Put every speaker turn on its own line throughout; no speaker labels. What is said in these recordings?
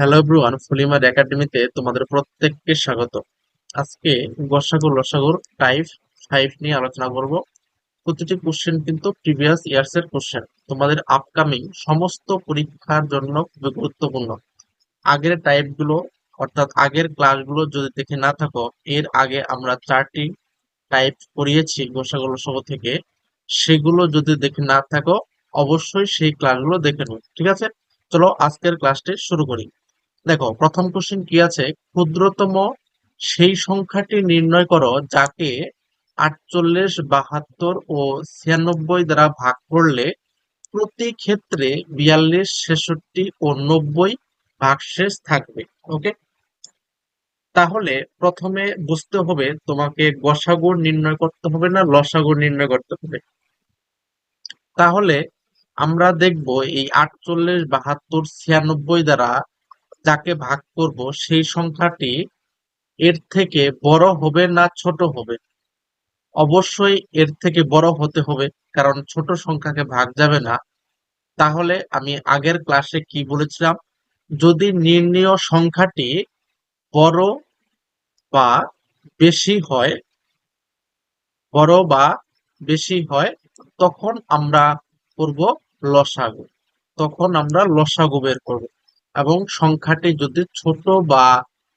Hello everyone ফুলিমার একাডেমিতে তোমাদের প্রত্যেককে স্বাগত। আজকে গসাগু লসাগুর টাইপ ফাইভ নিয়ে আলোচনা করব। প্রতিটি কোশ্চেন কিন্তু প্রিভিয়াস ইয়ার্স এর কোশ্চেন তোমাদের আপকামিং সমস্ত পরীক্ষার জন্য খুবই গুরুত্বপূর্ণ। আগের টাইপগুলো, অর্থাৎ আগের ক্লাসগুলো যদি দেখে না থাকো, এর আগে আমরা চারটি টাইপ পড়িয়েছি গোসাগু লসাগু থেকে। সেগুলো যদি দেখে না থাকো, অবশ্যই সেই ক্লাসগুলো দেখে নিও, ঠিক আছে? চলো আজকের ক্লাসটি শুরু করি। দেখো, প্রথম কোশ্চেন কি আছে? ক্ষুদ্রতম সেই সংখ্যাটি নির্ণয় করো যাকে আটচল্লিশ, বাহাত্তর ও ছিয়ানব্বই দ্বারা ভাগ করলে প্রতি ক্ষেত্রে বিয়াল্লিশ, ছেষট্টি ও নব্বই ভাগশেষ থাকবে ওকে তাহলে প্রথমে বুঝতে হবে তোমাকে গসাগু নির্ণয় করতে হবে না লসাগু নির্ণয় করতে হবে। তাহলে আমরা দেখব এই আটচল্লিশ, বাহাত্তর, ছিয়ানব্বই দ্বারা যাকে ভাগ করব, সেই সংখ্যাটি এর থেকে বড় হবে না ছোট হবে? অবশ্যই এর থেকে বড় হতে হবে, কারণ ছোট সংখ্যাকে ভাগ যাবে না। তাহলে আমি আগের ক্লাসে কি বলেছিলাম? যদি নির্ণীয় সংখ্যাটি বড় বা বেশি হয়, বড় বা বেশি হয়, তখন আমরা করব লসাগু। তখন আমরা লসাগু বের করব। এবং সংখ্যাটি যদি ছোট বা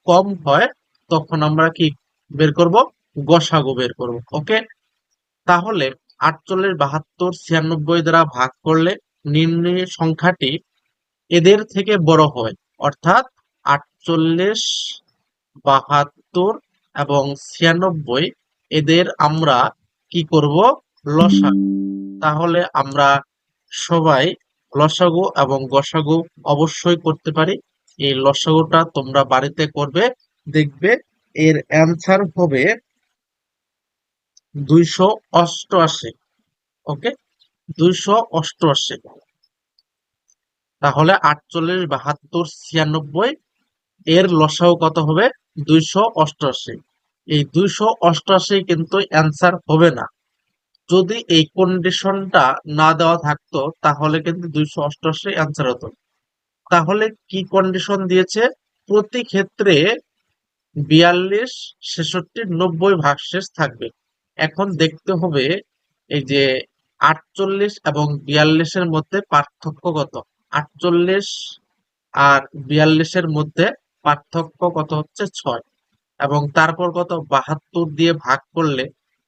কম হয়, তখন আমরা কি বের করব? গসাগু বের করব। ওকে তাহলে আটচল্লিশ, বাহাত্তর, ছিয়ানব্বই দ্বারা ভাগ করলে নির্ণয় সংখ্যাটি এদের থেকে বড় হয়। অর্থাৎ আটচল্লিশ, বাহাত্তর এবং ছিয়ানব্বই এদের আমরা কি করব? লসাগু। তাহলে আমরা সবাই লসাগু এবং গসাগু অবশ্যই করতে পারি। এই লসাগুটা তোমরা বাড়িতে করবে, দেখবে এর অ্যান্সার হবে দুইশো অষ্টআশি ওকে দুইশো অষ্টআশি। তাহলে আটচল্লিশ, বাহাত্তর, ছিয়ানব্বই, এর লসাগু কত হবে? দুইশো অষ্টআশি। এই দুইশো অষ্টআশি কিন্তু অ্যান্সার হবে না। যদি এই কন্ডিশনটা না দেওয়া থাকতো, তাহলে কিন্তু দুইশো অষ্টআশি অ্যান্সার হতো। তাহলে কি কন্ডিশন দিয়েছে? প্রতি ক্ষেত্রে বিয়াল্লিশ, ছেষট্টি, নব্বই ভাগশেষ থাকবে। এখন দেখতে হবে এই যে আটচল্লিশ এবং বিয়াল্লিশের মধ্যে পার্থক্য কত? আটচল্লিশ আর বিয়াল্লিশের মধ্যে পার্থক্য কত হচ্ছে ছয়। এবং তারপর কত? বাহাত্তর দিয়ে ভাগ করলে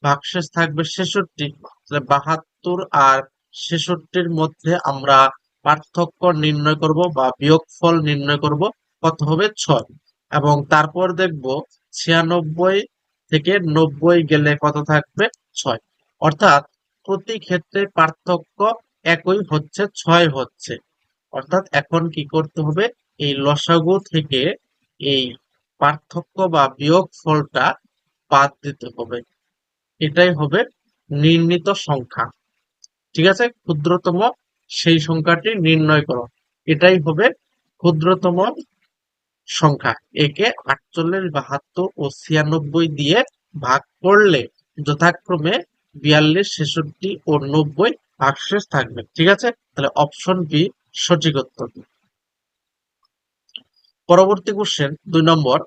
ভাগশেষ থাকবে ছেষট্টি, তাহলে বাহাত্তর আর ছেষট্টির মধ্যে আমরা পার্থক্য নির্ণয় করব বা বিয়োগফল নির্ণয় করব, কত হবে ছয়। এবং তারপর দেখব ছিয়ানব্বই থেকে নব্বই গেলে কত থাকবে ছয়। অর্থাৎ প্রতি ক্ষেত্রে পার্থক্য একই হচ্ছে, ছয় হচ্ছে। অর্থাৎ এখন কি করতে হবে? এই লসাগু থেকে এই পার্থক্য বা বিয়োগ ফলটা বাদ দিতে হবে। এটাই হবে নির্ণীত সংখ্যা। ঠিক আছে? ক্ষুদ্রতম সেই সংখ্যাটি নির্ণয় করো। এটাই হবে ক্ষুদ্রতম সংখ্যা। একে আটচল্লিশ, বাহাত্তর ও ছিয়ানব্বই দিয়ে ভাগ করলে যথাক্রমে বিয়াল্লিশ, ছেষট্টি ও নব্বই ভাগশেষ থাকবে। ঠিক আছে? তাহলে অপশন বি সঠিক উত্তর। পরবর্তী কোশ্চেন দুই নম্বর।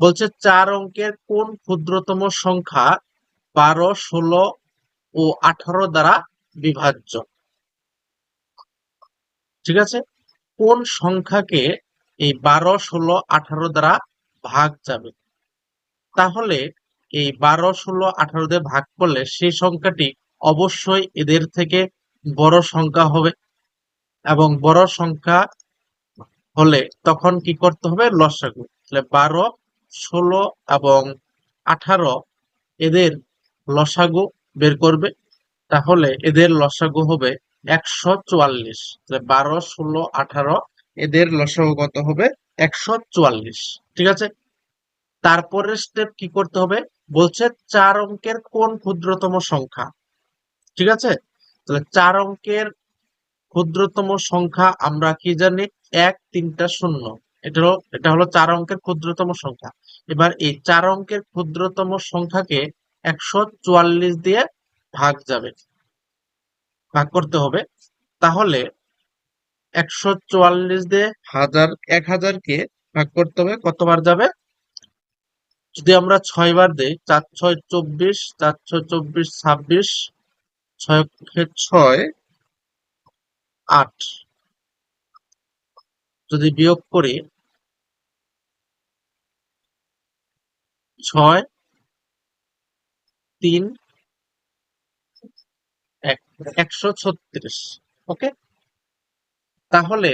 বলছে চার অঙ্কের কোন ক্ষুদ্রতম সংখ্যা বারো, ষোলো ও আঠারো দ্বারা বিভাজ্য। ঠিক আছে? কোন সংখ্যাকে এই বারো, ষোলো, আঠারো দ্বারা ভাগ যাবে? তাহলে এই বারো, ষোলো, আঠারো দিয়ে ভাগ করলে সেই সংখ্যাটি অবশ্যই এদের থেকে বড় সংখ্যা হবে এবং বড় সংখ্যা হলে তখন কি করতে হবে? লসাগু। তাহলে বারো, ষোলো এবং আঠারো এদের লসাগু বের করবে, তাহলে এদের লসাগু হবে একশো চুয়াল্লিশ। বারো, ষোলো, আঠারো, এদের লসাগু কত হবে? একশো চুয়াল্লিশ। ঠিক আছে? তারপরের স্টেপ কি করতে হবে? বলছে চার অঙ্কের কোন ক্ষুদ্রতম সংখ্যা। ঠিক আছে? তাহলে চার অঙ্কের ক্ষুদ্রতম সংখ্যা আমরা কি জানি? এক, তিনটা, শূন্য। এটা হলো এটা হলো চার অঙ্কের ক্ষুদ্রতম সংখ্যা। এবার এই চার অঙ্কের ক্ষুদ্রতম সংখ্যাকে একশো চুয়াল্লিশ দিয়ে ভাগ যাবে। ভাগ করতে হবে। তাহলে একশো চুয়াল্লিশ দিয়ে হাজার, এক হাজারকে ভাগ করতে হবে, কতবার যাবে? যদি আমরা ছয় বার দিই, চার ছয় চব্বিশ, চার ছয় চব্বিশ, ছাব্বিশ, ছয় ছয়, আট। যদি বিয়োগ করি, ছয় তিন, এক, একশো ছত্রিশ, ওকে? তাহলে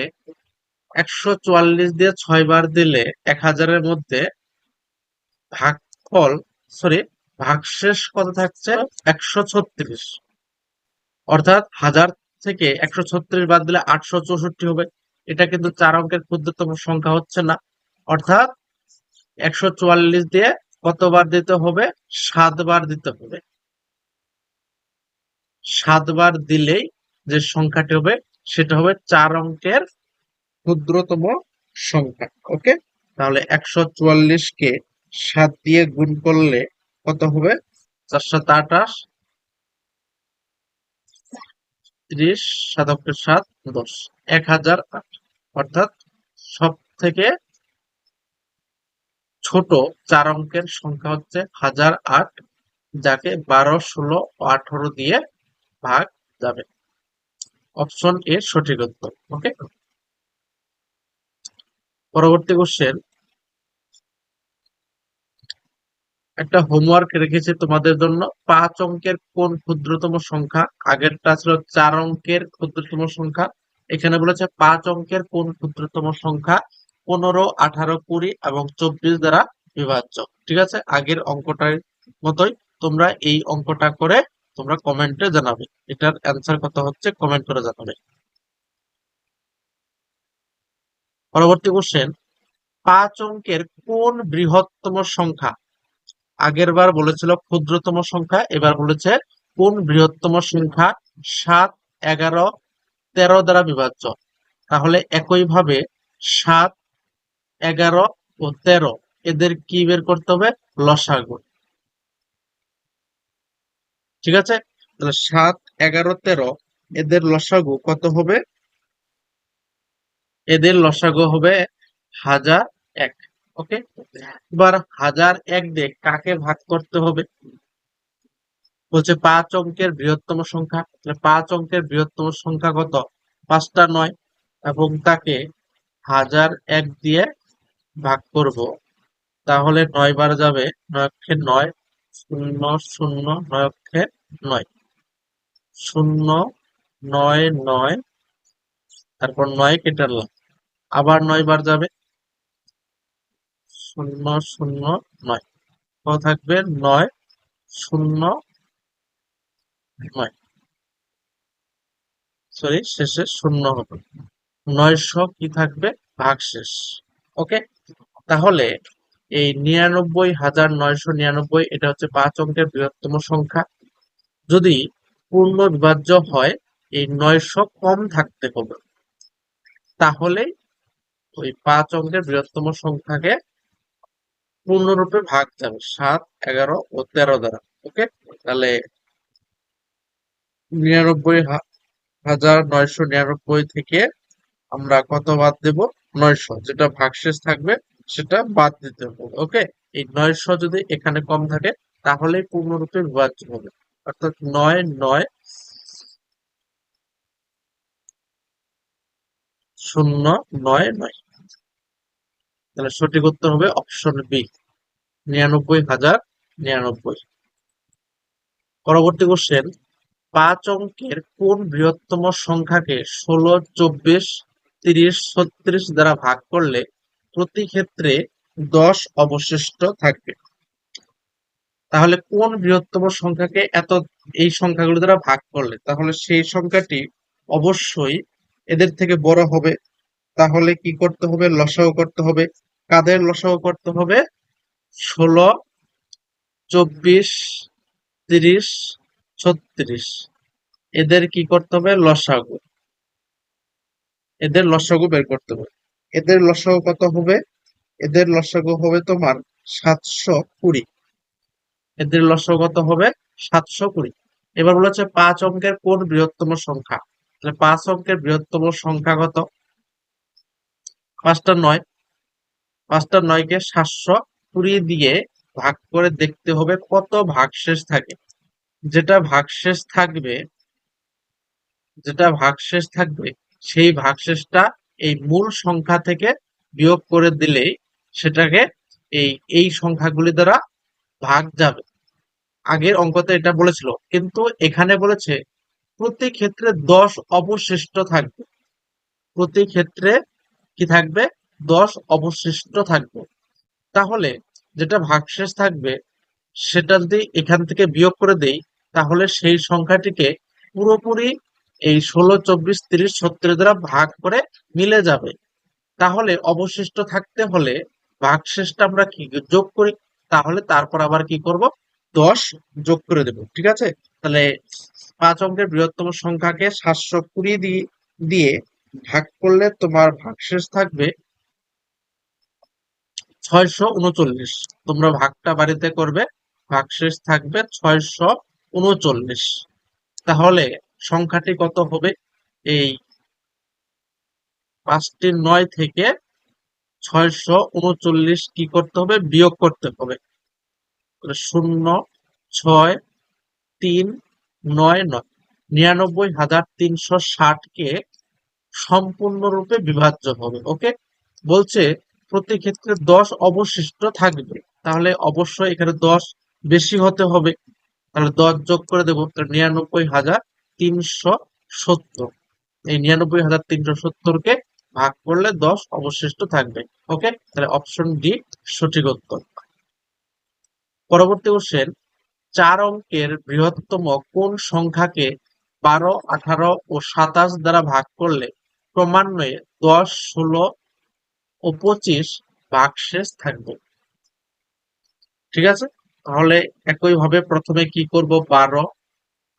একশো চুয়াল্লিশ দিয়ে ছয় বার দিলে এক হাজারের মধ্যে ভাগফল সরি ভাগশেষ কত থাকছে? একশো ছত্রিশ। অর্থাৎ হাজার থেকে একশো ছত্রিশ বাদ দিলে আটশো চৌষট্টি হবে। এটা কিন্তু চার অঙ্কের ক্ষুদ্রতম সংখ্যা হচ্ছে না। অর্থাৎ একশো চুয়াল্লিশ দিয়ে কতবার দিতে হবে? সাতবার দিতে হবে। সাতবার দিলেই যে সংখ্যাটি হবে, সেটা হবে চার অঙ্কের ক্ষুদ্রতম সংখ্যা, ওকে? তাহলে একশো চুয়াল্লিশ কে সাত দিয়ে গুণ করলে কত হবে? চারশো আঠাশ। ত্রিশ সাতকের সাত, দশ। এক হাজার আট। অর্থাৎ সব থেকে ছোট চার অঙ্কের সংখ্যা হচ্ছে হাজার আট, যাকে বারো, ষোলো ও আঠারো দিয়ে ভাগ যাবে। অপশন এ সঠিক উত্তর। ওকে পরবর্তী কোশ্চেন একটা হোমওয়ার্ক রেখেছি তোমাদের জন্য। পাঁচ অঙ্কের কোন ক্ষুদ্রতম সংখ্যা? আগেরটা ছিল চার অঙ্কের ক্ষুদ্রতম সংখ্যা। এখানে বলেছে পাঁচ অঙ্কের কোন ক্ষুদ্রতম সংখ্যা? পনেরো, আঠারো, কুড়ি এবং চব্বিশ দ্বারা বিভাজ্য। ঠিক আছে? আগের অঙ্কটার মতোই তোমরা এই অঙ্কটা করে তোমরা কমেন্টে জানাবে। এটার অ্যান্সার কত হচ্ছে কমেন্ট করে জানাবে। পরবর্তী কোশ্চেন পাঁচ অঙ্কের কোন বৃহত্তম সংখ্যা? আগের বার বলেছিল ক্ষুদ্রতম সংখ্যা, এবার বলেছে কোন বৃহত্তম সংখ্যা? সাত, এগারো, তেরো দ্বারা বিভাজ্য। তাহলে একইভাবে সাত এগারো ও তেরো। এদের কি বের করতে হবে? লসাগু। ঠিক আছে? তাহলে সাত, এগারো, তেরো, এদের লসাগু কত হবে? এদের লসাগু হবে হাজার এক। ওকে? এবার হাজার এক দিয়ে কাকে ভাগ করতে হবে? বলছে পাঁচ অঙ্কের বৃহত্তম সংখ্যা। তাহলে পাঁচ অঙ্কের বৃহত্তম সংখ্যা কত? পাঁচটা নয়। এবং তাকে হাজার এক দিয়ে ভাগ করব। তাহলে নয় বার যাবে নয় অক্ষে নয়, শূন্য শূন্য নয় অক্ষে নয়। শূন্য, নয় নয়, তারপর নয় কেটালাম আবার নয় বার যাবে। শূন্য শূন্য, নয়। কত থাকবে? নয়, শূন্য, নয়। সরি শেষে শূন্য হবে। নয়শো কি থাকবে? ভাগশেষ। ওকে তাহলে এই নিরানব্বই হাজার নয়শো নিরানব্বই এটা হচ্ছে পাঁচ অঙ্কের বৃহত্তম সংখ্যা। যদি পূর্ণ বিভাজ্য হয়, এই নয়শো কম থাকতে হবে। তাহলে ওই পাঁচ অঙ্কের বৃহত্তম সংখ্যাকে পূর্ণরূপে ভাগ যাবে সাত, এগারো ও তেরো দ্বারা, ওকে? তাহলে নিরানব্বই হাজার নয়শো নিরানব্বই থেকে আমরা কত বাদ দেব? নয়শো, যেটা ভাগশেষ থাকবে সেটা বাদ দিতে হবে ওকে এই নয়শো যদি এখানে কম থাকে, তাহলে পূর্ণরূপে বিভাজ্য হবে। অর্থাৎ নয় নয়, শূন্য, নয় নয়। তাহলে সঠিক উত্তর হবে অপশন বি নিরানব্বই হাজার নিরানব্বই। পরবর্তী কোশ্চেন পাঁচ অঙ্কের কোন বৃহত্তম সংখ্যাকে ষোলো, চব্বিশ, তিরিশ, ছত্রিশ দ্বারা ভাগ করলে প্রতি ক্ষেত্রে দশ অবশিষ্ট থাকবে। তাহলে কোন বৃহত্তম সংখ্যাকে এত, এই সংখ্যাগুলো দ্বারা ভাগ করলে? তাহলে সেই সংখ্যাটি অবশ্যই এদের থেকে বড় হবে। তাহলে কি করতে হবে? লসাও করতে হবে। কাদের লসাও করতে হবে? ষোলো, চব্বিশ, তিরিশ, ছত্রিশ। এদের কি করতে হবে? লসাগু। এদের লসাগু বের করতে হবে। এদের লসাগু কত হবে? এদের লসাগু হবে তোমার সাতশো কুড়ি। এদের লসাগু কত হবে? সাতশো কুড়ি। এবার বলেছে পাঁচ অঙ্কের কোন বৃহত্তম সংখ্যা? তাহলে পাঁচ অঙ্কের বৃহত্তম সংখ্যা কত? পাঁচটা নয়। পাঁচটা নয়কে সাতশো কুড়ি দিয়ে ভাগ করে দেখতে হবে কত ভাগশেষ থাকে। যেটা ভাগশেষ থাকবে, যেটা ভাগশেষ থাকবে, সেই ভাগশেষটা এই মূল সংখ্যা থেকে বিয়োগ করে দিলেই সেটাকে এই এই সংখ্যাগুলি দ্বারা ভাগ যাবে। আগের অঙ্কতে এটা বলেছিল, কিন্তু এখানে বলেছে প্রতি ক্ষেত্রে দশ অবশিষ্ট থাকবে। প্রতি ক্ষেত্রে কি থাকবে? দশ অবশিষ্ট থাকবে। তাহলে যেটা ভাগশেষ থাকবে, সেটা যদি এখান থেকে বিয়োগ করে দেই, তাহলে সেই সংখ্যাটিকে পুরোপুরি এই ষোলো, চব্বিশ, তিরিশ, ছত্রিশ দ্বারা ভাগ করে মিলে যাবে। তাহলে অবশিষ্ট থাকতে হলে ভাগশেষটা আমরা কি যোগ করি? তাহলে তারপর আবার কি করব? দশ যোগ করে দেব, ঠিক আছে? তাহলে পাঁচ অঙ্কের বৃহত্তম সংখ্যাকে সাতশো কুড়ি দিয়ে ভাগ করলে তোমার ভাগশেষ থাকবে ছয়শো উনচল্লিশ। তোমরা ভাগটা বাড়িতে করবে, ভাগশেষ থাকবে ছয়শো উনচল্লিশ। তাহলে সংখ্যাটি কত হবে? এই পাঁচটি নয় থেকে ছয়শো উনচল্লিশ কি করতে হবে? বিয়োগ করতে হবে। শূন্য, ছয়, তিন, নয় নয়। নিরানব্বই হাজার তিনশো ষাটকে সম্পূর্ণরূপে বিভাজ্য হবে, ওকে? বলছে প্রতি ক্ষেত্রে দশ অবশিষ্ট থাকবে। তাহলে অবশ্যই এখানে দশ বেশি হতে হবে। তাহলে দশ যোগ করে দেবো নিরানব্বই হাজার তিনশো সত্তর। এই নিরানব্বই হাজার তিনশো সত্তরকে ভাগ করলে দশ অবশিষ্ট থাকবে। ওকে? তাহলে অপশন ডি সঠিক উত্তর। পরবর্তী কোশ্চেন চার অঙ্কের বৃহত্তম কোন সংখ্যাকে বারো, আঠারো ও সাতাশ দ্বারা ভাগ করলে ক্রমান্বয়ে দশ, ষোলো ও পঁচিশ ভাগশেষ থাকবে? ঠিক আছে? তাহলে একইভাবে প্রথমে কি করব? বারো,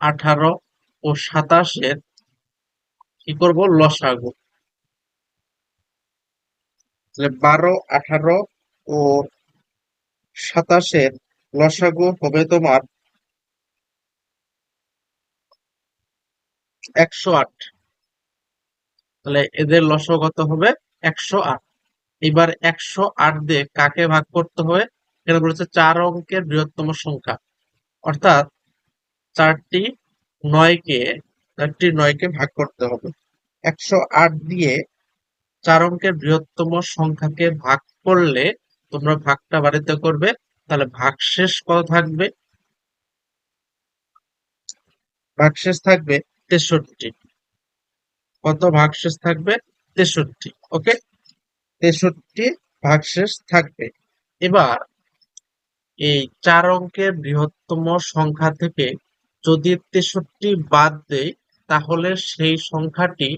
আঠারো ও সাতাশের কি করব? লসাগু। বারো, আঠারো ও সাতাশের লসাগু হবে তোমার একশো আট। তাহলে এদের লসাগু কত হবে? একশো আট। এবার একশো আট দিয়ে কাকে ভাগ করতে হবে? এখানে বলেছে চার অঙ্কের বৃহত্তম সংখ্যা। অর্থাৎ চারটি নয়কে চারটি নয়কে ভাগ করতে হবে। একশো আট দিয়ে চার অঙ্কের বৃহত্তম সংখ্যাকে ভাগ করলে তোমরা ভাগটা বাড়িতে করবে, তাহলে ভাগশেষ কত থাকবে? ভাগশেষ থাকবে তেষট্টি। কত ভাগশেষ থাকবে? তেষট্টি ওকে তেষট্টি ভাগশেষ থাকবে। এবার এই চার অঙ্কের বৃহত্তম সংখ্যা থেকে যদি তেষট্টি বাদ দেয় তাহলে সেই সংখ্যাটি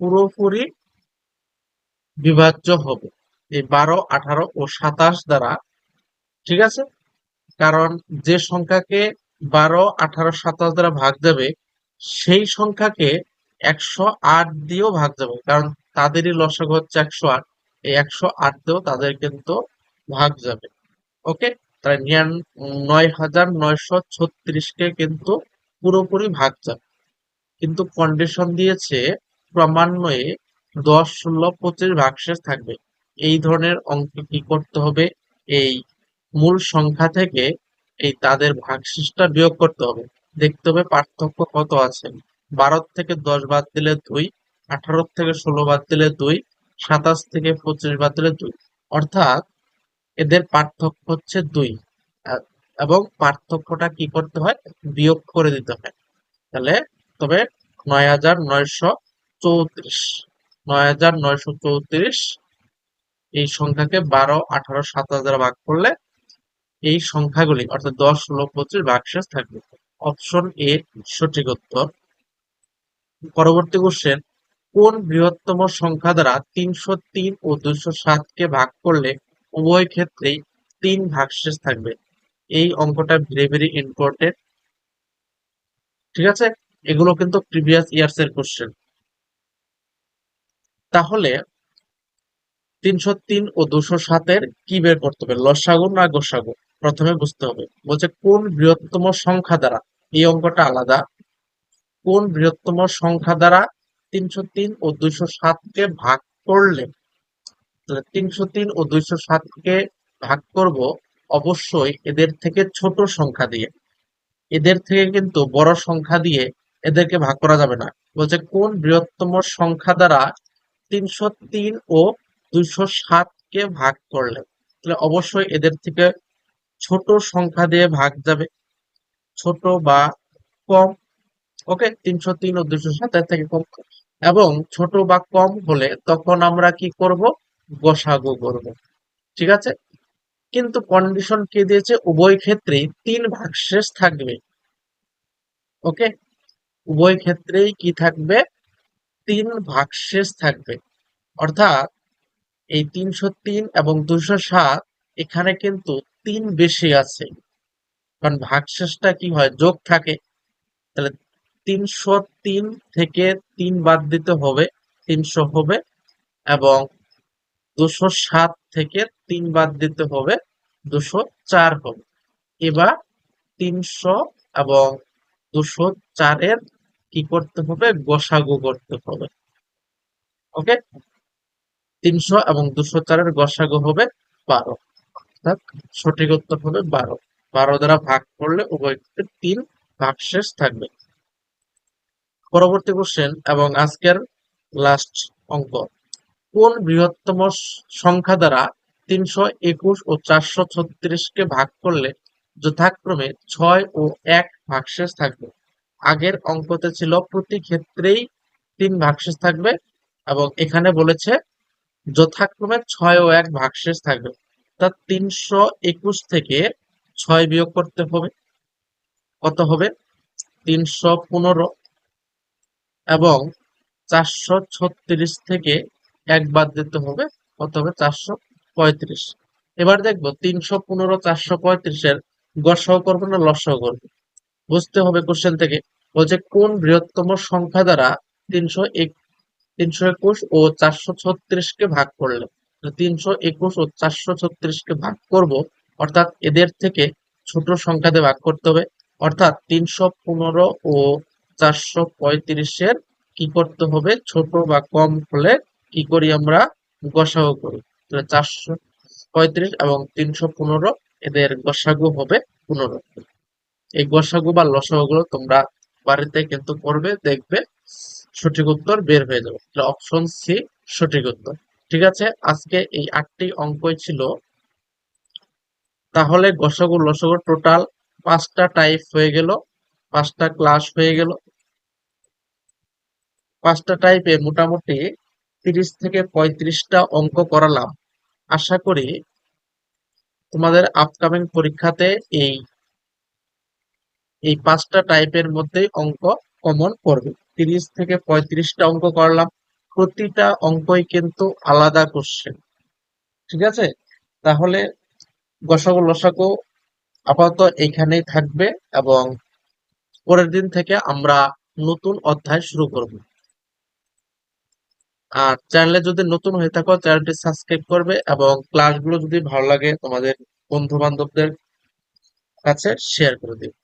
পুরোপুরি বিভাজ্য হবে। এই বারো, আঠারো ও সাতাশ দ্বারা, ঠিক আছে? কারণ যে সংখ্যাকে বারো, আঠারো, সাতাশ দ্বারা ভাগ যাবে, সেই সংখ্যাকে একশো আট দিয়েও ভাগ যাবে। কারণ তাদেরই লসাগু হচ্ছে একশো আট। এই একশো আট দিয়েও তাদের কিন্তু ভাগ যাবে। ওকে? তাহলে নিয়ান নয় হাজার নয়শো ছত্রিশকে কিন্তু পুরোপুরি ভাগ যাবে। কিন্তু কন্ডিশন দিয়েছে ক্রমান্বয়ে দশ ষোলো পঁচিশ ভাগশেষ থাকবে। এই ধরনের অঙ্কে কি করতে হবে? এই মূল সংখ্যা থেকে এই তাদের ভাগশেষটা বিয়োগ করতে হবে। দেখতে হবে পার্থক্য কত আছে। বারো থেকে দশ বাদ দিলে দুই, আঠারো থেকে ষোলো বাদ দিলে দুই, সাতাশ থেকে পঁচিশ বাদ দিলে দুই। অর্থাৎ এদের পার্থক্য হচ্ছে দুই। এবং পার্থক্যটা কি করতে হয়? বিয়োগ করে দিতে হয়। তাহলে তবে নয় হাজার নয়শো চৌত্রিশ। নয় হাজার নয়শো চৌত্রিশ। এই সংখ্যাকে বারো, আঠারো সাতাশ দ্বারা ভাগ করলে এই সংখ্যাগুলি, অর্থাৎ দশ ষোলো পঁচিশ ভাগশেষ থাকবে। অপশন এ, সঠিক উত্তর। পরবর্তী কোশ্চেন কোন বৃহত্তম সংখ্যা দ্বারা তিনশো তিন ও দুইশো সাতকে ভাগ করলে উভয় ক্ষেত্রেই তিন ভাগশেষ থাকবে? এই অঙ্কটা ভেরি ভেরি ইম্পর্টেন্ট ঠিক আছে? এগুলো কিন্তু প্রিভিয়াস ইয়ার্স এর কোশ্চেন তাহলে তিনশো তিন ও দুশো সাতের কি বের করতে হবে? লসাগু না গোসাগু? প্রথমে বুঝতে হবে। বলছে কোন বৃহত্তম সংখ্যা দ্বারা? এই অঙ্কটা আলাদা। কোন বৃহত্তম সংখ্যা দ্বারা তিনশো তিন ও দুইশো সাতকে ভাগ করলে? তাহলে তিনশো তিন ও দুইশো সাতকে ভাগ করব অবশ্যই এদের থেকে ছোট সংখ্যা দিয়ে। এদের থেকে কিন্তু বড় সংখ্যা দিয়ে এদেরকে ভাগ করা যাবে না। বলছে কোন বৃহত্তম সংখ্যা দ্বারা তিনশো তিন ও দুইশো সাতকে ভাগ করলে, তাহলে অবশ্যই এদের থেকে ছোট সংখ্যা দিয়ে ভাগ যাবে। ছোট বা কম ওকে তিনশো তিন ও দুইশো সাতের থেকে কম। এবং ছোট বা কম হলে তখন আমরা কি করব? গসাগু করব। ঠিক আছে? কিন্তু কন্ডিশন কে দিয়েছে? উভয় ক্ষেত্রেই তিন ভাগশেষ থাকবে। ওকে উভয় ক্ষেত্রেই কি থাকবে? তিন ভাগশেষ থাকবে। অর্থাৎ এই তিনশো তিন এবং দুশো সাত এখানে কিন্তু তিন বেশি আছে। কারণ ভাগশেষটা কি হয়? যোগ থাকে। তাহলে তিনশো তিন থেকে তিন বাদ দিতে হবে, তিনশো হবে এবং দুশো সাত থেকে তিন বাদ দিতে হবে দুশো চার হবে। এবার তিনশো এবং দুশো চারের কি করতে হবে? গসাগু করতে হবে। ওকে? তিনশো এবং দুশো চারের গসাগু হবে বারো। অর্থাৎ সঠিক উত্তর হবে বারো। বারো দ্বারা ভাগ করলে উভয় তিন ভাগশেষ থাকবে। পরবর্তী কোশ্চেন এবং আজকের লাস্ট অঙ্ক। কোন বৃহত্তম সংখ্যা দ্বারা তিনশো একুশ ও চারশো ছত্রিশকে ভাগ করলে যথাক্রমে ছয় ও এক ভাগশেষ থাকবে? আগের অঙ্কতে ছিল প্রতি ক্ষেত্রেই তিন ভাগশেষ থাকবে এবং এখানে বলেছে যথাক্রমে ছয় ও এক ভাগশেষ থাকবে। তা তিনশো একুশ থেকে ছয় বিয়োগ করতে হবে। কত হবে? তিনশো পনেরো এবং চারশো ছত্রিশ থেকে এক বাদ দিতে হবে। কত হবে? চারশো পঁয়ত্রিশ। এবার দেখব তিনশো পনেরো, চারশো পঁয়ত্রিশের গসাও করব না লসাও করব? বুঝতে হবে কোশ্চেন থেকে। বলছে, কোন বৃহত্তম সংখ্যা দ্বারা তিনশো এক, তিনশো একুশ ও চারশো ছত্রিশকে ভাগ করলে? তিনশো একুশ ও চারশো ছত্রিশকে ভাগ করব, অর্থাৎ এদের থেকে ছোট সংখ্যা দিয়ে ভাগ করতে হবে। অর্থাৎ তিনশো পনেরো ও চারশো পঁয়ত্রিশের কি করতে হবে? ছোট বা কম হলে কি করি আমরা? গসাগু করি। তাহলে চারশো পঁয়ত্রিশ এবং তিনশো পনেরো এদের গসাগু হবে পনেরো। এই গসাগু বা লসাগু গুলো তোমরা বাড়িতে কিন্তু করবে, দেখবে সঠিক উত্তর বের হয়ে যাবে। অপশন সি সঠিক উত্তর। ঠিক আছে? আজকে এই আটটি অঙ্কই ছিল। তাহলে গসাগু, লসাগু টোটাল পাঁচটা টাইপ হয়ে গেল, পাঁচটা ক্লাস হয়ে গেল। পাঁচটা টাইপে মোটামুটি তিরিশ থেকে পঁয়ত্রিশটা অঙ্ক করালাম। আশা করি তোমাদের আপকামিং পরীক্ষাতে এই এই পাঁচটা টাইপের মধ্যেই অঙ্ক কমন পড়বে। তিরিশ থেকে পঁয়ত্রিশটা অঙ্ক করলাম। প্রতিটা অঙ্কই কিন্তু আলাদা কোশ্চেন ঠিক আছে? তাহলে গসাগু লসাগু আপাতত এখানেই থাকবে এবং পরের দিন থেকে আমরা নতুন অধ্যায় শুরু করব। আর চ্যানেলে যদি নতুন হয়ে থাকো চ্যানেলটি সাবস্ক্রাইব করবে এবং ক্লাসগুলো যদি ভালো লাগে, তোমাদের বন্ধু বান্ধবদের কাছে শেয়ার করে দিবে